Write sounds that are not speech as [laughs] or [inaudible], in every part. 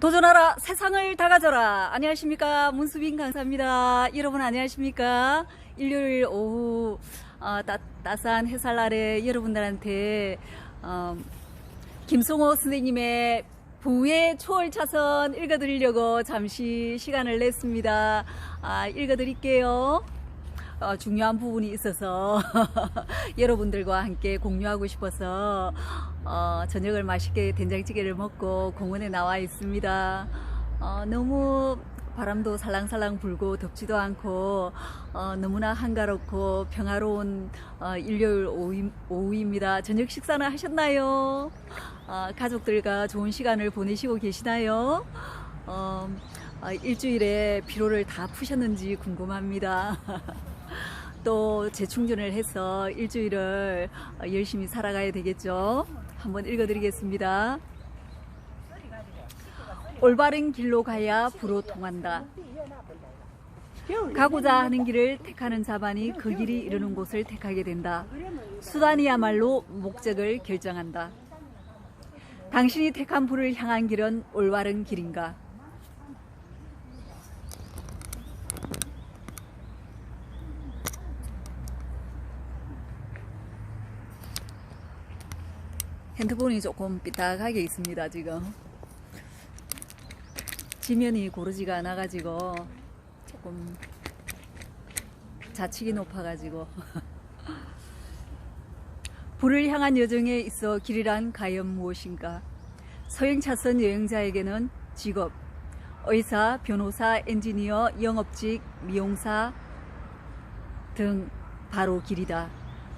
도전하라 세상을 다 가져라. 안녕하십니까? 문수빈 강사입니다. 여러분 안녕하십니까? 일요일 오후 어, 따, 따스한 햇살 아래 여러분들한테 어, 김성호 선생님의 부의 초월 차선 읽어드리려고 잠시 시간을 냈습니다. 아, 읽어드릴게요 어, 중요한 부분이 있어서 [laughs] 여러분들과 함께 공유하고 싶어서 어, 저녁을 맛있게 된장찌개를 먹고 공원에 나와 있습니다. 어, 너무 바람도 살랑살랑 불고 덥지도 않고 어, 너무나 한가롭고 평화로운 어, 일요일 오후, 오후입니다. 저녁 식사는 하셨나요? 어, 가족들과 좋은 시간을 보내시고 계시나요? 어, 어, 일주일에 피로를 다 푸셨는지 궁금합니다. [laughs] 또 재충전을 해서 일주일을 어, 열심히 살아가야 되겠죠. 한번 읽어드리겠습니다. 올바른 길로 가야 부로 통한다. 가고자 하는 길을 택하는 자만이 그 길이 이르는 곳을 택하게 된다. 수단이야말로 목적을 결정한다. 당신이 택한 부를 향한 길은 올바른 길인가? 핸드폰이 조금 삐딱하게 있습니다, 지금. 지면이 고르지가 않아 가지고 조금 자측이 높아 가지고 [laughs] 불을 향한 여정에 있어 길이란 과연 무엇인가? 서행 차선 여행자에게는 직업, 의사, 변호사, 엔지니어, 영업직, 미용사 등 바로 길이다.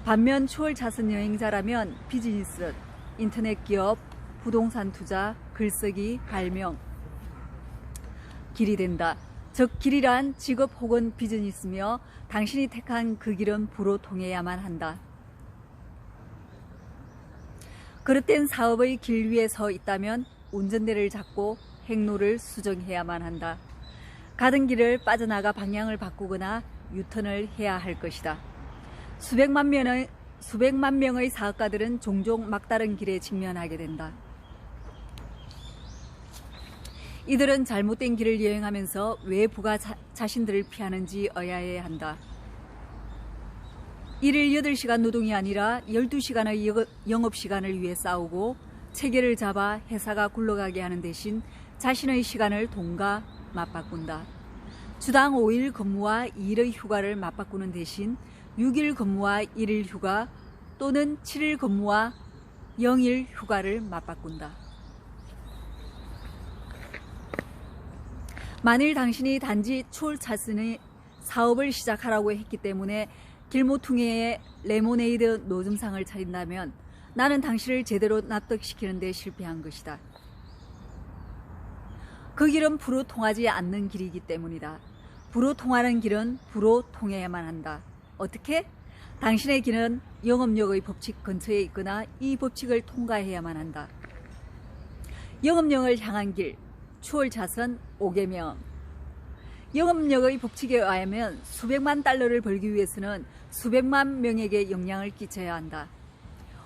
반면 초월 차선 여행자라면 비즈니스, 인터넷 기업, 부동산 투자, 글쓰기, 발명 길이 된다. 즉 길이란 직업 혹은 비즈니스며 당신이 택한 그 길은 부로 통해야만 한다. 그릇된 사업의 길 위에 서 있다면 운전대를 잡고 행로를 수정해야만 한다. 가던 길을 빠져나가 방향을 바꾸거나 유턴을 해야 할 것이다. 수백만 명의, 수백만 명의 사업가들은 종종 막다른 길에 직면하게 된다. 이들은 잘못된 길을 여행하면서 왜 부가 자, 자신들을 피하는지 어야해야 한다. 일일 8시간 노동이 아니라 12시간의 영업시간을 위해 싸우고 체계를 잡아 회사가 굴러가게 하는 대신 자신의 시간을 돈과 맞바꾼다. 주당 5일 근무와 2일의 휴가를 맞바꾸는 대신 6일 근무와 1일 휴가 또는 7일 근무와 0일 휴가를 맞바꾼다. 만일 당신이 단지 차선의 사업을 시작하라고 했기 때문에 길모퉁이에 레모네이드 노점상을 차린다면 나는 당신을 제대로 납득시키는 데 실패한 것이다. 그 길은 부로 통하지 않는 길이기 때문이다. 부로 통하는 길은 부로 통해야만 한다. 어떻게? 당신의 길은 영업력의 법칙 근처에 있거나 이 법칙을 통과해야만 한다. 영업력을 향한 길, 추월 자선 5개명. 영업력의 법칙에 의하면 수백만 달러를 벌기 위해서는 수백만 명에게 영향을 끼쳐야 한다.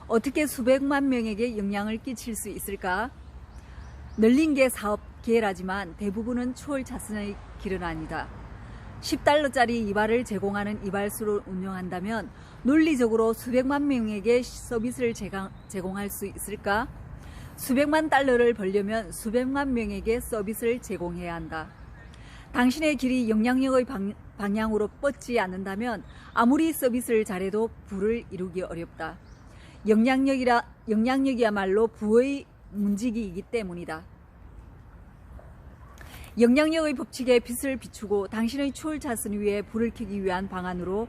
어떻게 수백만 명에게 영향을 끼칠 수 있을까? 늘린 게 사업 계라지만 대부분은 추월 자선의 길은 아니다. 10달러짜리 이발을 제공하는 이발소를 운영한다면 논리적으로 수백만 명에게 서비스를 제공할 수 있을까? 수백만 달러를 벌려면 수백만 명에게 서비스를 제공해야 한다. 당신의 길이 영향력의 방, 방향으로 뻗지 않는다면 아무리 서비스를 잘해도 부를 이루기 어렵다. 영향력이라, 영향력이야말로 부의 문지기이기 때문이다. 영향력의 법칙에 빛을 비추고 당신의 초월 차선 위에 불을 켜기 위한 방안으로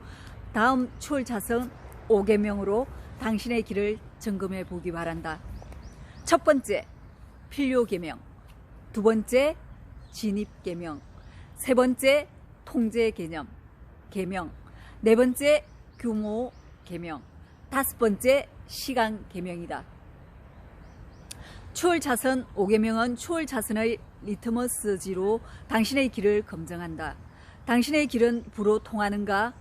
다음 초월 차선 5개명으로 당신의 길을 점검해 보기 바란다. 첫 번째, 필요 개명. 두 번째, 진입 개명. 세 번째, 통제 개념. 개명. 네 번째, 규모 개명. 다섯 번째, 시간 개명이다. 추월 차선 5개명은 추월 차선의 리트머스지로 당신의 길을 검증한다. 당신의 길은 부로 통하는가?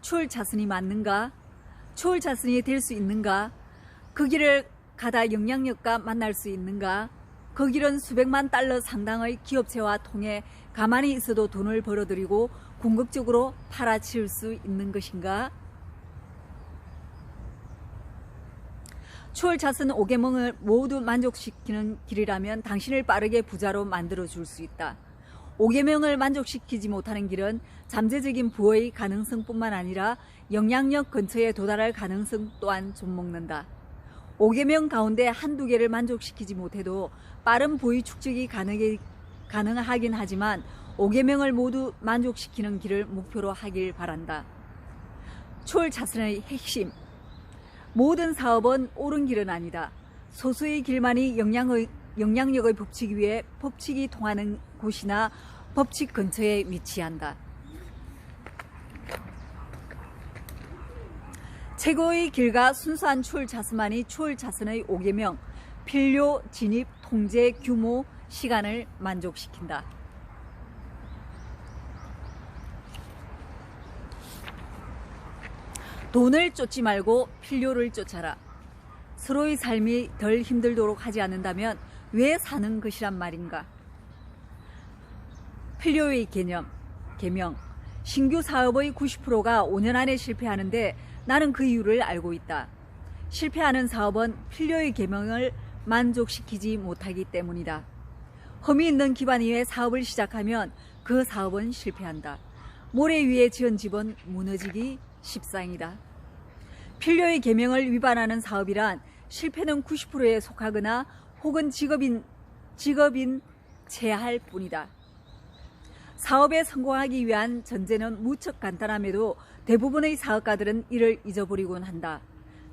추월 차선이 맞는가? 추월 차선이 될 수 있는가? 그 길을 가다 영향력과 만날 수 있는가? 그 길은 수백만 달러 상당의 기업체와 통해 가만히 있어도 돈을 벌어들이고 궁극적으로 팔아치울 수 있는 것인가? 추월 자선 5개명을 모두 만족시키는 길이라면 당신을 빠르게 부자로 만들어 줄 수 있다. 5개명을 만족시키지 못하는 길은 잠재적인 부의 가능성뿐만 아니라 영향력 근처에 도달할 가능성 또한 좀 먹는다. 5개명 가운데 한두 개를 만족시키지 못해도 빠른 부의 축적이 가능해, 가능하긴 하지만 5개명을 모두 만족시키는 길을 목표로 하길 바란다. 초월 자선의 핵심 모든 사업은 옳은 길은 아니다. 소수의 길만이 영향의, 영향력을 법칙 위에 법칙이 통하는 곳이나 법칙 근처에 위치한다. 최고의 길과 순수한 추월 자선만이 추월 자선의 5개명, 필요, 진입, 통제, 규모, 시간을 만족시킨다. 돈을 쫓지 말고 필요를 쫓아라. 서로의 삶이 덜 힘들도록 하지 않는다면 왜 사는 것이란 말인가? 필요의 개념, 개명. 신규 사업의 90%가 5년 안에 실패하는데 나는 그 이유를 알고 있다. 실패하는 사업은 필요의 개명을 만족시키지 못하기 때문이다. 험이 있는 기반 위에 사업을 시작하면 그 사업은 실패한다. 모래 위에 지은 집은 무너지기 십상이다. 필요의 계명을 위반하는 사업이란 실패는 90%에 속하거나 혹은 직업인 직업인 제할 뿐이다. 사업에 성공하기 위한 전제는 무척 간단함에도 대부분의 사업가들은 이를 잊어버리곤 한다.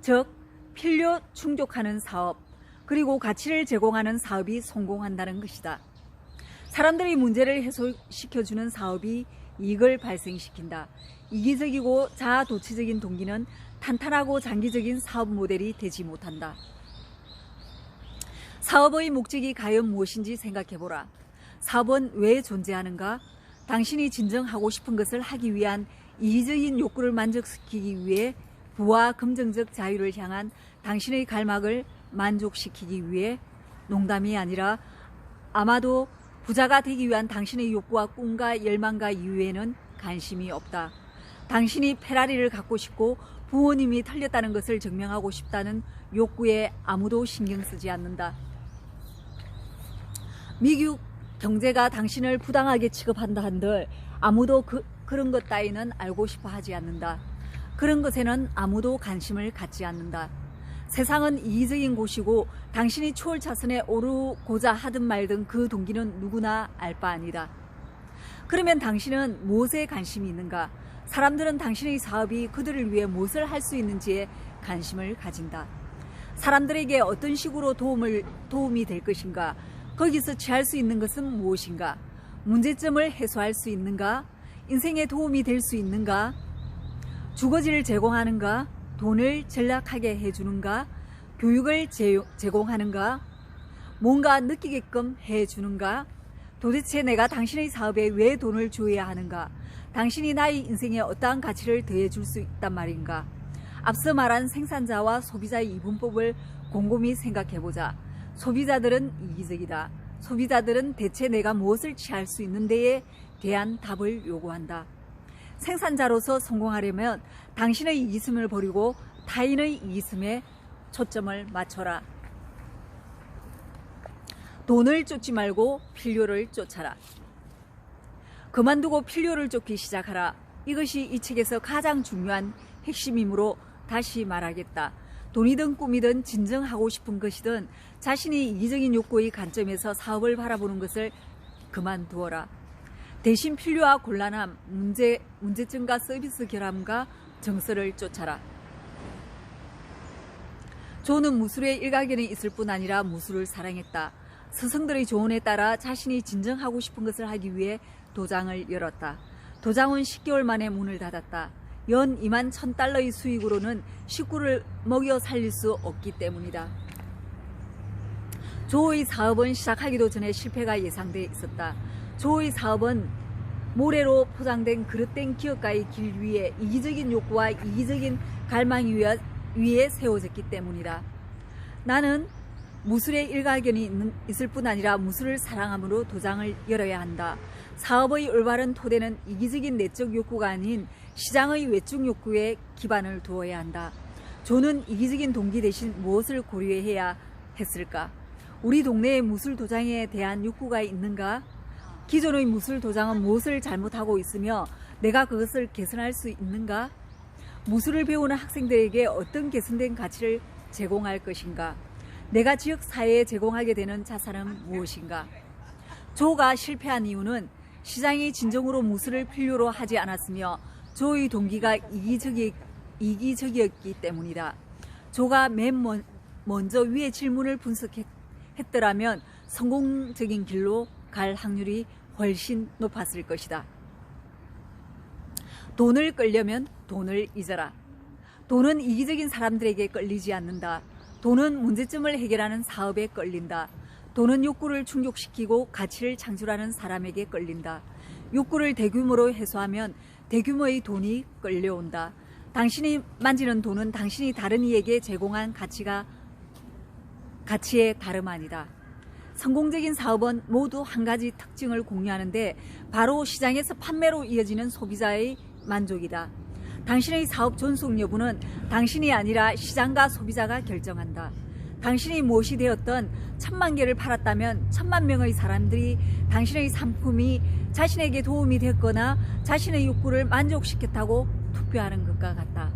즉, 필요 충족하는 사업, 그리고 가치를 제공하는 사업이 성공한다는 것이다. 사람들의 문제를 해소시켜주는 사업이 이익을 발생시킨다. 이기적이고 자아도취적인 동기는 탄탄하고 장기적인 사업 모델이 되지 못한다. 사업의 목적이 과연 무엇인지 생각해보라. 사업은 왜 존재하는가? 당신이 진정 하고 싶은 것을 하기 위한 이기적인 욕구를 만족시키기 위해 부와 긍정적 자유를 향한 당신의 갈망을 만족시키기 위해 농담이 아니라 아마도 부자가 되기 위한 당신의 욕구와 꿈과 열망과 이유에는 관심이 없다. 당신이 페라리를 갖고 싶고 부모님이 털렸다는 것을 증명하고 싶다는 욕구에 아무도 신경 쓰지 않는다. 미국 경제가 당신을 부당하게 취급한다 한들 아무도 그, 그런 것 따위는 알고 싶어 하지 않는다. 그런 것에는 아무도 관심을 갖지 않는다. 세상은 이기적인 곳이고 당신이 초월 차선에 오르고자 하든 말든 그 동기는 누구나 알 바 아니다. 그러면 당신은 무엇에 관심이 있는가? 사람들은 당신의 사업이 그들을 위해 무엇을 할 수 있는지에 관심을 가진다. 사람들에게 어떤 식으로 도움을, 도움이 될 것인가? 거기서 취할 수 있는 것은 무엇인가? 문제점을 해소할 수 있는가? 인생에 도움이 될 수 있는가? 주거지를 제공하는가? 돈을 전락하게 해주는가? 교육을 제, 제공하는가? 뭔가 느끼게끔 해주는가? 도대체 내가 당신의 사업에 왜 돈을 줘야 하는가? 당신이 나의 인생에 어떠한 가치를 더해줄 수 있단 말인가? 앞서 말한 생산자와 소비자의 이분법을 곰곰이 생각해보자. 소비자들은 이기적이다. 소비자들은 대체 내가 무엇을 취할 수 있는 데에 대한 답을 요구한다. 생산자로서 성공하려면 당신의 이기심을 버리고 타인의 이기심에 초점을 맞춰라. 돈을 쫓지 말고 필요를 쫓아라. 그만두고 필요를 쫓기 시작하라. 이것이 이 책에서 가장 중요한 핵심이므로 다시 말하겠다. 돈이든 꿈이든 진정하고 싶은 것이든 자신이 이기적인 욕구의 관점에서 사업을 바라보는 것을 그만두어라. 대신 필요와 곤란함, 문제, 문제점과 서비스 결함과 정서를 쫓아라. 조는 무술의 일가견에 있을 뿐 아니라 무술을 사랑했다. 스승들의 조언에 따라 자신이 진정하고 싶은 것을 하기 위해 도장을 열었다. 도장은 10개월 만에 문을 닫았다. 연 2만 1000달러의 수익으로는 식구를 먹여 살릴 수 없기 때문이다. 조의 사업은 시작하기도 전에 실패가 예상돼 있었다. 조의 사업은 모래로 포장된 그릇된 기업가의 길 위에 이기적인 욕구와 이기적인 갈망 위에, 세워졌기 때문이다. 나는 무술에 일가견이 있을 뿐 아니라 무술을 사랑함으로 도장을 열어야 한다. 사업의 올바른 토대는 이기적인 내적 욕구가 아닌 시장의 외적 욕구에 기반을 두어야 한다. 조는 이기적인 동기 대신 무엇을 고려해야 했을까? 우리 동네에 무술 도장에 대한 욕구가 있는가? 기존의 무술 도장은 무엇을 잘못하고 있으며 내가 그것을 개선할 수 있는가? 무술을 배우는 학생들에게 어떤 개선된 가치를 제공할 것인가? 내가 지역 사회에 제공하게 되는 자산은 무엇인가? 조가 실패한 이유는 시장이 진정으로 무술을 필요로 하지 않았으며 조의 동기가 이기적이, 이기적이었기 때문이다. 조가 맨 먼- 먼저 위의 질문을 분석했더라면 성공적인 길로 갈 확률이 훨씬 높았을 것이다. 돈을 끌려면 돈을 잊어라. 돈은 이기적인 사람들에게 끌리지 않는다. 돈은 문제점을 해결하는 사업에 끌린다. 돈은 욕구를 충족시키고 가치를 창출하는 사람에게 끌린다. 욕구를 대규모로 해소하면 대규모의 돈이 끌려온다. 당신이 만지는 돈은 당신이 다른 이에게 제공한 가치가 가치의 다름 아니다. 성공적인 사업은 모두 한 가지 특징을 공유하는데 바로 시장에서 판매로 이어지는 소비자의 만족이다. 당신의 사업 존속 여부는 당신이 아니라 시장과 소비자가 결정한다. 당신이 무엇이 되었던 천만 개를 팔았다면 천만 명의 사람들이 당신의 상품이 자신에게 도움이 됐거나 자신의 욕구를 만족시켰다고 투표하는 것과 같다.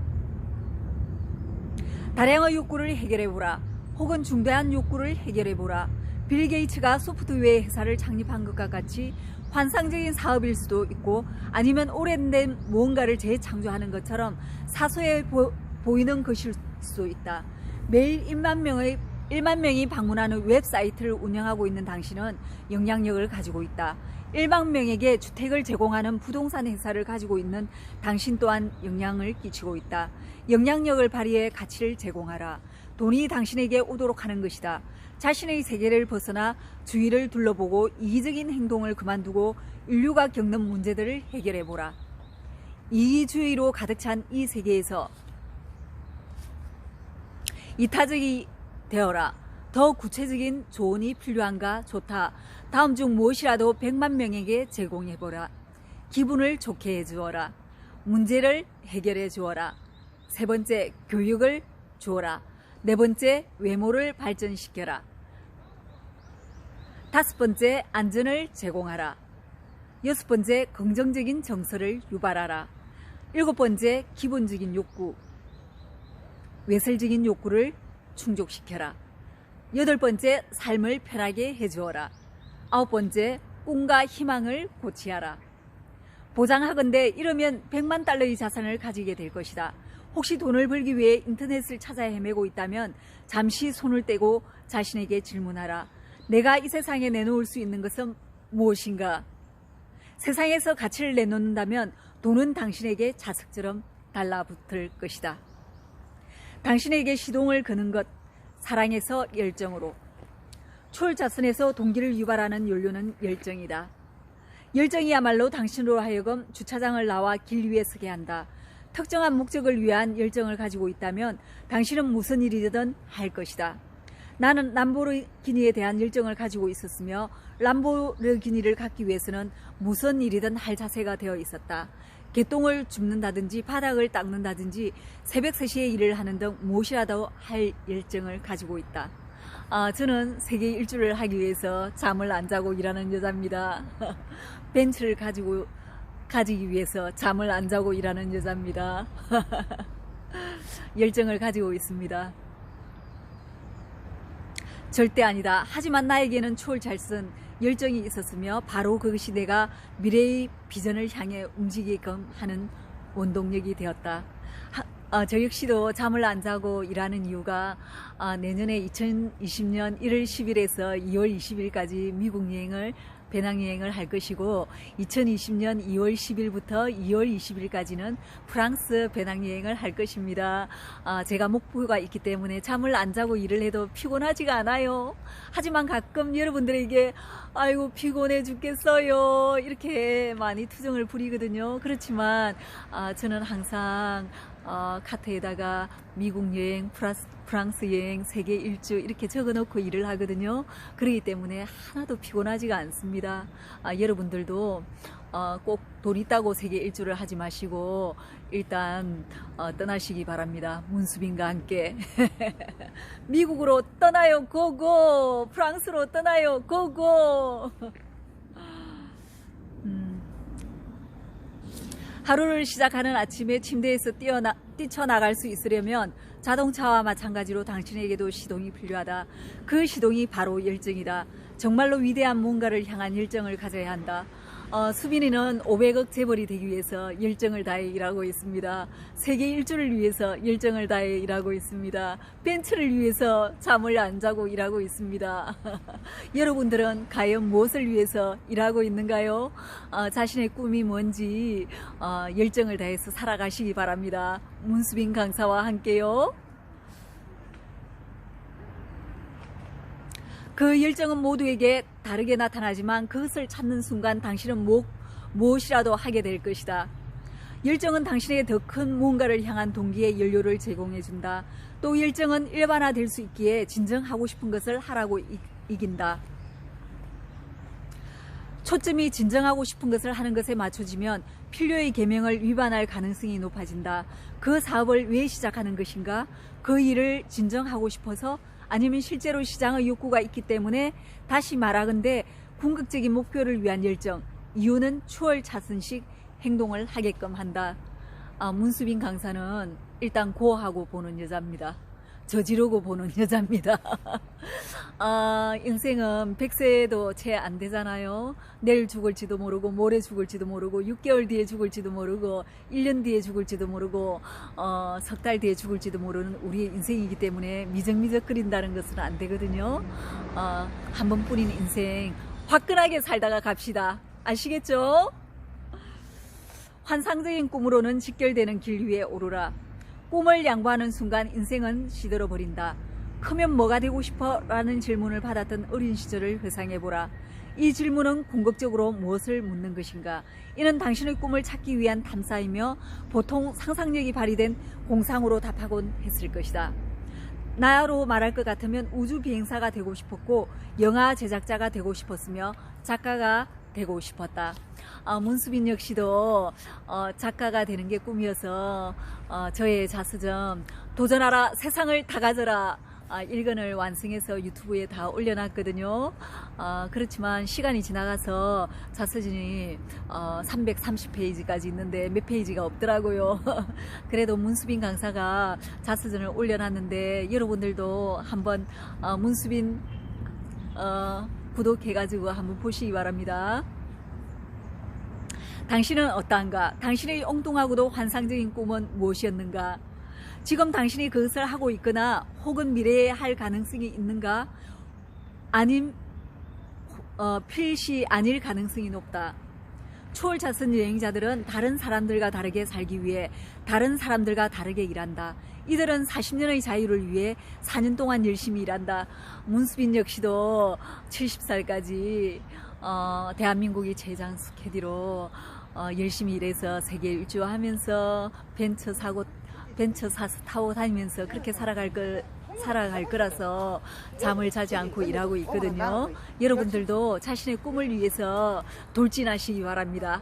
다량의 욕구를 해결해보라. 혹은 중대한 욕구를 해결해보라. 빌 게이츠가 소프트웨어 회사를 창립한 것과 같이 환상적인 사업일 수도 있고 아니면 오랜된 무언가를 재창조하는 것처럼 사소해 보, 보이는 것일 수도 있다. 매일 1만 명의 1만 명이 방문하는 웹사이트를 운영하고 있는 당신은 영향력을 가지고 있다. 1만 명에게 주택을 제공하는 부동산 회사를 가지고 있는 당신 또한 영향을 끼치고 있다. 영향력을 발휘해 가치를 제공하라. 돈이 당신에게 오도록 하는 것이다. 자신의 세계를 벗어나 주위를 둘러보고 이기적인 행동을 그만두고 인류가 겪는 문제들을 해결해 보라. 이기주의로 가득 찬 이 세계에서 이타적이 되어라. 더 구체적인 조언이 필요한가 좋다. 다음 중 무엇이라도 100만 명에게 제공해 보라. 기분을 좋게 해 주어라. 문제를 해결해 주어라. 세 번째, 교육을 주어라. 네 번째, 외모를 발전시켜라. 다섯 번째, 안전을 제공하라. 여섯 번째, 긍정적인 정서를 유발하라. 일곱 번째, 기본적인 욕구, 외설적인 욕구를 충족시켜라. 여덟 번째, 삶을 편하게 해주어라. 아홉 번째, 꿈과 희망을 고치하라. 보장하건대 이러면 100만 달러의 자산을 가지게 될 것이다. 혹시 돈을 벌기 위해 인터넷을 찾아 헤매고 있다면 잠시 손을 떼고 자신에게 질문하라. 내가 이 세상에 내놓을 수 있는 것은 무엇인가? 세상에서 가치를 내놓는다면 돈은 당신에게 자석처럼 달라붙을 것이다. 당신에게 시동을 거는 것, 사랑에서 열정으로. 초월자선에서 동기를 유발하는 연료는 열정이다. 열정이야말로 당신으로 하여금 주차장을 나와 길 위에 서게 한다. 특정한 목적을 위한 열정을 가지고 있다면 당신은 무슨 일이든 할 것이다. 나는 람보르기니에 대한 열정을 가지고 있었으며 람보르기니를 갖기 위해서는 무슨 일이든 할 자세가 되어 있었다. 개똥을 줍는다든지 바닥을 닦는다든지 새벽 3시에 일을 하는 등 무엇이라도 할 열정을 가지고 있다. 아, 저는 세계 일주를 하기 위해서 잠을 안 자고 일하는 여자입니다. [laughs] 벤츠를 가지고 가지기 위해서 잠을 안 자고 일하는 여자입니다. [laughs] 열정을 가지고 있습니다. 절대 아니다. 하지만 나에게는 초월 잘 쓴 열정이 있었으며 바로 그것이 내가 미래의 비전을 향해 움직이게끔 하는 원동력이 되었다. 하, 아, 저 역시도 잠을 안 자고 일하는 이유가 아, 내년에 2020년 1월 10일에서 2월 20일까지 미국 여행을 배낭여행을 할 것이고 2020년 2월 10일부터 2월 20일까지는 프랑스 배낭여행을 할 것입니다. 아, 제가 목표가 있기 때문에 잠을 안 자고 일을 해도 피곤하지가 않아요. 하지만 가끔 여러분들에게 아이고 피곤해 죽겠어요 이렇게 많이 투정을 부리거든요. 그렇지만 아, 저는 항상 어, 카트에다가 미국 여행 플러스 프랑스 여행, 세계 일주 이렇게 적어놓고 일을 하거든요. 그렇기 때문에 하나도 피곤하지가 않습니다. 아, 여러분들도 어, 꼭돈 있다고 세계 일주를 하지 마시고 일단 어, 떠나시기 바랍니다. 문수빈과 함께 [laughs] 미국으로 떠나요 고고 프랑스로 떠나요 고고 [laughs] 음. 하루를 시작하는 아침에 침대에서 뛰어나, 뛰쳐나갈 수 있으려면 자동차와 마찬가지로 당신에게도 시동이 필요하다. 그 시동이 바로 열정이다. 정말로 위대한 뭔가를 향한 열정을 가져야 한다. 어, 수빈이는 500억 재벌이 되기 위해서 열정을 다해 일하고 있습니다. 세계 일주를 위해서 열정을 다해 일하고 있습니다. 벤츠를 위해서 잠을 안 자고 일하고 있습니다. [laughs] 여러분들은 과연 무엇을 위해서 일하고 있는가요? 어, 자신의 꿈이 뭔지 어, 열정을 다해서 살아가시기 바랍니다. 문수빈 강사와 함께요. 그 열정은 모두에게 다르게 나타나지만 그것을 찾는 순간 당신은 무, 무엇이라도 하게 될 것이다. 열정은 당신에게 더큰 뭔가를 향한 동기의 연료를 제공해 준다. 또 열정은 일반화될 수 있기에 진정 하고 싶은 것을 하라고 이, 이긴다. 초점이 진정하고 싶은 것을 하는 것에 맞춰지면 필요의 계명을 위반할 가능성이 높아진다. 그 사업을 왜 시작하는 것인가? 그 일을 진정하고 싶어서 아니면 실제로 시장의 욕구가 있기 때문에 다시 말하건대 궁극적인 목표를 위한 열정, 이유는 추월 차선식 행동을 하게끔 한다. 아, 문수빈 강사는 일단 고하고 보는 여자입니다. 저지르고 보는 [laughs] 여자입니다. 아, 인생은 100세도 채 안 되잖아요. 내일 죽을지도 모르고, 모레 죽을지도 모르고, 6개월 뒤에 죽을지도 모르고, 1년 뒤에 죽을지도 모르고, 어, 석 달 뒤에 죽을지도 모르는 우리의 인생이기 때문에 미적미적거린다는 것은 안 되거든요. 어, 한 번뿐인 인생, 화끈하게 살다가 갑시다. 아시겠죠? 환상적인 꿈으로는 직결되는 길 위에 오르라. 꿈을 양보하는 순간 인생은 시들어 버린다. 크면 뭐가 되고 싶어? 라는 질문을 받았던 어린 시절을 회상해보라. 이 질문은 궁극적으로 무엇을 묻는 것인가? 이는 당신의 꿈을 찾기 위한 탐사이며 보통 상상력이 발휘된 공상으로 답하곤 했을 것이다. 나로 말할 것 같으면 우주 비행사가 되고 싶었고 영화 제작자가 되고 싶었으며 작가가 되고 싶었다. 어, 문수빈 역시도 어, 작가가 되는 게 꿈이어서 어, 저의 자서전 도전하라 세상을 다 가져라 아, 1권을 완성해서 유튜브에 다 올려놨거든요. 어, 그렇지만 시간이 지나가서 자서전이 어, 330페이지까지 있는데 몇 페이지가 없더라고요. [laughs] 그래도 문수빈 강사가 자서전을 올려놨는데 여러분들도 한번 어, 문수빈 어, 구독해가지고 한번 보시기 바랍니다. 당신은 어떠한가? 당신의 엉뚱하고도 환상적인 꿈은 무엇이었는가? 지금 당신이 그것을 하고 있거나 혹은 미래에 할 가능성이 있는가? 아님 어, 필시 아닐 가능성이 높다. 초월 자선 여행자들은 다른 사람들과 다르게 살기 위해 다른 사람들과 다르게 일한다. 이들은 40년의 자유를 위해 4년 동안 열심히 일한다. 문수빈 역시도 70살까지 어, 대한민국이 제장 스케디로 어, 열심히 일해서 세계 일주하면서 벤처 사고 벤처 사서 타고 다니면서 그렇게 살아갈 걸 살아갈 거라서 잠을 자지 않고 일하고 있거든요. 여러분들도 자신의 꿈을 위해서 돌진하시기 바랍니다.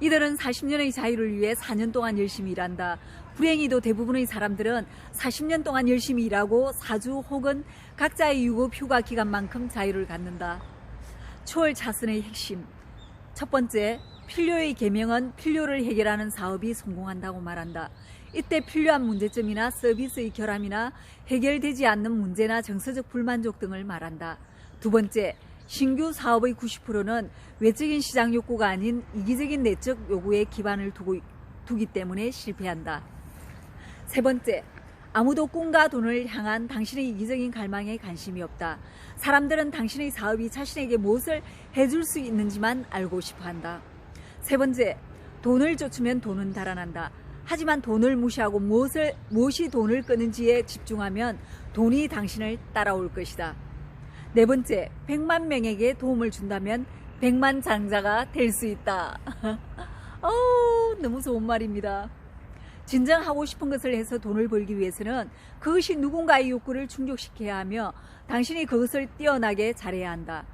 이들은 40년의 자유를 위해 4년 동안 열심히 일한다. 불행히도 대부분의 사람들은 40년 동안 열심히 일하고 4주 혹은 각자의 유급 휴가 기간만큼 자유를 갖는다. 초월 자선의 핵심. 첫 번째, 필요의 계명은 필요를 해결하는 사업이 성공한다고 말한다. 이때 필요한 문제점이나 서비스의 결함이나 해결되지 않는 문제나 정서적 불만족 등을 말한다. 두 번째, 신규 사업의 90%는 외적인 시장 욕구가 아닌 이기적인 내적 요구에 기반을 두고, 두기 때문에 실패한다. 세 번째, 아무도 꿈과 돈을 향한 당신의 이기적인 갈망에 관심이 없다. 사람들은 당신의 사업이 자신에게 무엇을 해줄 수 있는지만 알고 싶어 한다. 세 번째, 돈을 쫓으면 돈은 달아난다. 하지만 돈을 무시하고 무엇을, 무엇이 돈을 끄는지에 집중하면 돈이 당신을 따라올 것이다. 네 번째, 100만 명에게 도움을 준다면 100만 장자가 될 수 있다. [laughs] 어, 너무 좋은 말입니다. 진정 하고 싶은 것을 해서 돈을 벌기 위해서는 그것이 누군가의 욕구를 충족시켜야 하며 당신이 그것을 뛰어나게 잘해야 한다.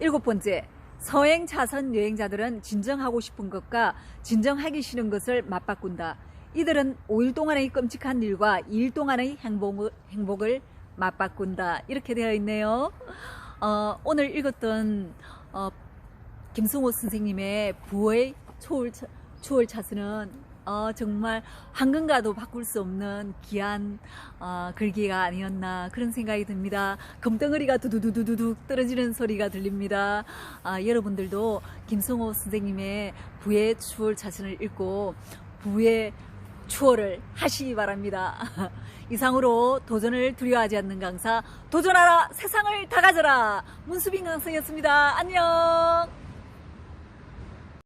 일곱 번째, 서행 차선 여행자들은 진정하고 싶은 것과 진정하기 싫은 것을 맞바꾼다. 이들은 5일 동안의 끔찍한 일과 2일 동안의 행복을, 행복을 맞바꾼다. 이렇게 되어 있네요. 어, 오늘 읽었던 어, 김승호 선생님의 부의 초월, 차- 초월 차스는 어, 정말 황금과도 바꿀 수 없는 귀한 어, 글귀가 아니었나 그런 생각이 듭니다. 금덩어리가 두두두두두 떨어지는 소리가 들립니다. 아, 여러분들도 김성호 선생님의 부의 추월 차선을 읽고 부의 추월을 하시기 바랍니다. [laughs] 이상으로 도전을 두려워하지 않는 강사 도전하라 세상을 다 가져라 문수빈 강사였습니다. 안녕